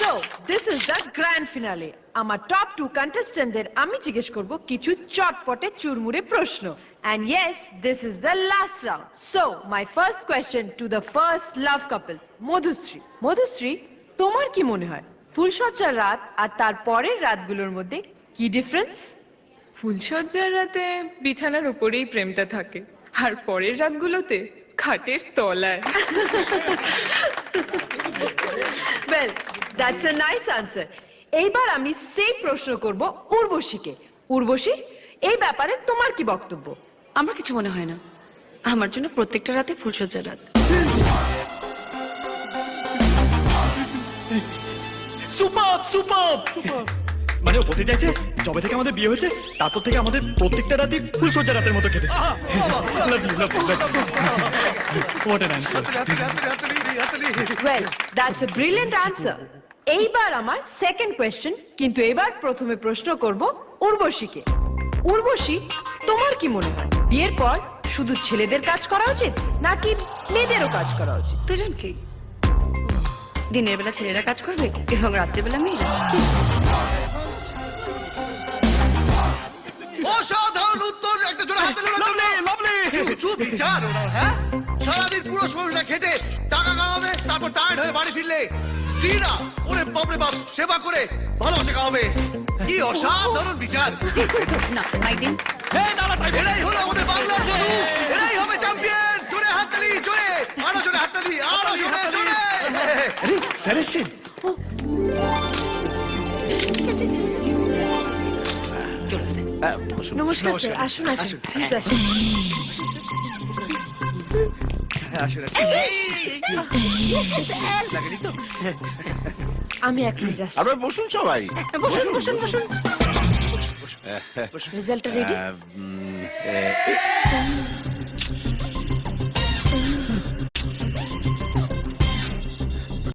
So this is the grand finale আমার top two কন্টেস্টেন্টদের আমি জিজ্ঞেস করব কিছু চটপটে চুরমুরে প্রশ্ন। And yes, this is the last round. So, my first question to the first love couple, Madhushree. Madhushree তোমার কি মনে হয়? ফুলসজ্জার রাত আর তার পরের রাতগুলোর মধ্যে কি ডিফারেন্স ফুলসজ্জার রাতে বিছানার উপরেই প্রেমটা থাকে আর পরের রাতগুলোতে খাটের তলায়। Well that's a nice answer এইবার আমি সেই প্রশ্ন করব উর্বশীকে উর্বশী এই ব্যাপারে তোমার কি বক্তব্য আমার কিছু মনে হয় না আমার জন্য প্রত্যেকটা রাতে ফুলসজ্জার রাত সুপার সুপার মানে ও বলতে চাইছে যবে থেকে আমাদের বিয়ে হয়েছে তারপর থেকে আমাদের প্রত্যেকটা রাতই ফুলসজ্জা রাতের মতো কেটেছে love you love you what an answer well that's a brilliant answer এইবার আমার সেকেন্ড কোয়েশ্চেন কিন্তু এবার প্রথমে প্রশ্ন করব উর্বশীকে। উর্বশী তোমার কি মনে হয়? বিয়ের পর শুধু ছেলেদের কাজ করা উচিত নাকি মেয়েদেরও কাজ করা উচিত? দুজনকেই দিনের বেলা ছেলেরা কাজ করবে এবং রাত্রের বেলা মেয়েরা। চুপ বিচার ওনার হ্যাঁ? সারাদিন পুরো শরীরটা খেটে টাকা কামাবে তারপর টায়ার্ড হয়ে বাড়ি ফিরলে স্ত্রীরা ওরে বাপরে বাপ সেবা করে ভালোবাসে খাওয়াবে কি অসাধারণ বিচার। না মাইদিন এরাই হলো আমাদের বাংলার বধূ। এরাই হবে চ্যাম্পিয়ন জোরে হাততালি জোরে। আরও জোরে হাততালি আরও জোরে জোরে। আরে স্যার এসছেন নমস্কার স্যার আসুন আসুন। প্লিজ আসুন। আমি এক মিনিট আসছি। আপনারা বসুন সবাই। বসুন বসুন বসুন রেজাল্টটা রেডি